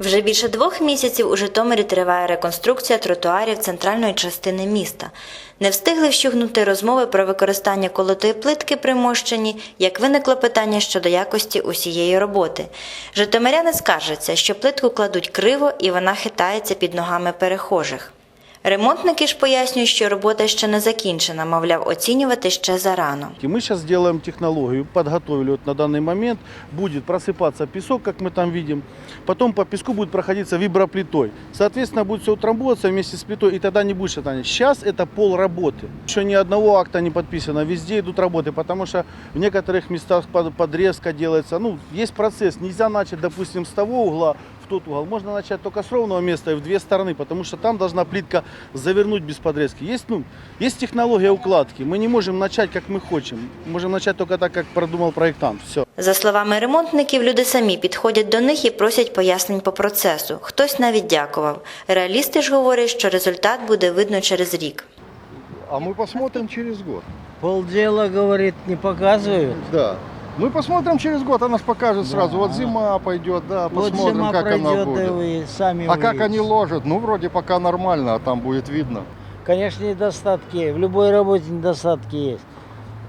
Вже більше двох місяців у Житомирі триває реконструкція тротуарів центральної частини міста. Не встигли вщугнути розмови про використання колотої плитки при мощенні, як виникло питання щодо якості усієї роботи. Житомиряни скаржаться, що плитку кладуть криво і вона хитається під ногами перехожих. Ремонтники ж пояснюють, що робота ще не закінчена, мовляв, оцінювати ще зарано. И мы сейчас сделаем технологию, подготовили вот на данный момент. Будет просыпаться песок, как мы там видим. Потом по песку будет проходиться виброплитой. Соответственно, будет все утрамбовываться вместе с плитой, и тогда не будет шатания. Сейчас это пол работы. Еще ни одного акта не подписано, везде идут работы, потому что в некоторых местах под- подрезка делается. Ну, есть процесс, нельзя начать, допустим, с того угла в тот угол. Можно начать только с ровного места и в две стороны, потому что там должна плитка завернуть без подрезки. Есть, ну, есть технология укладки. Мы не можем начать, как мы хотим. Можем начать только так, как продумал проектант. Все. За словами ремонтників, люди самі підходять до них і просять пояснень по процесу. Хтось навіть дякував. Реалісти ж говорять, що результат буде видно через рік. А мы посмотрим через год. Полдела, говорит, не показывают. Да. Мы посмотрим через год, она ж покажет сразу. Вот зима пойдет, да, Вот посмотрим, зима как она пройдет, и будет. вы сами А как увидите. они ложат? Ну, вроде пока нормально, а там будет видно. Конечно, недостатки. В любой работе недостатки есть.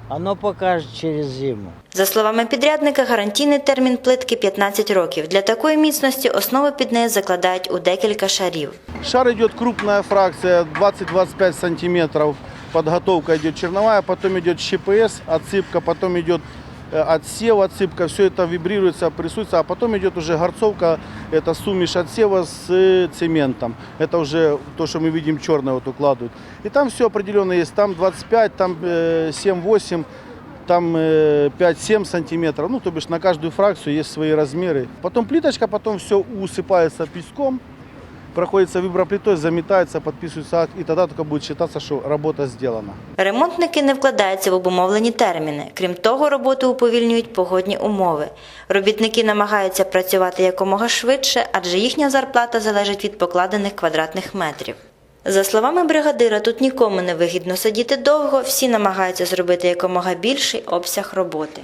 Оно покажет через зиму. За словами підрядника, гарантійний термін плитки 15 років. Для такої міцності основи під неї закладають у декілька шарів. Шар идет крупная фракция 20-25 сантиметров. Подготовка идет черновая, потом идет ЩПС, отсыпка, потом идет э, отсев, отсыпка. Все это вибрируется, прессуется, а потом идет уже горцовка, это сумеш отсева с э, цементом. Это уже то, что мы видим черное вот укладывают. И там все определенно есть. Там 25, там э, 7-8, там э, 5-7 сантиметров. Ну, то бишь на каждую фракцию есть свои размеры. Потом плиточка, потом все усыпается песком проходится виброплитой, заметается, подписывается акт, и тогда только будет считаться, что работа сделана. Ремонтники не вкладаються в обумовлені терміни. Крім того, роботу уповільнюють погодні умови. Робітники намагаються працювати якомога швидше, адже їхня зарплата залежить від покладених квадратних метрів. За словами бригадира, тут нікому не вигідно сидіти довго, всі намагаються зробити якомога більший обсяг роботи.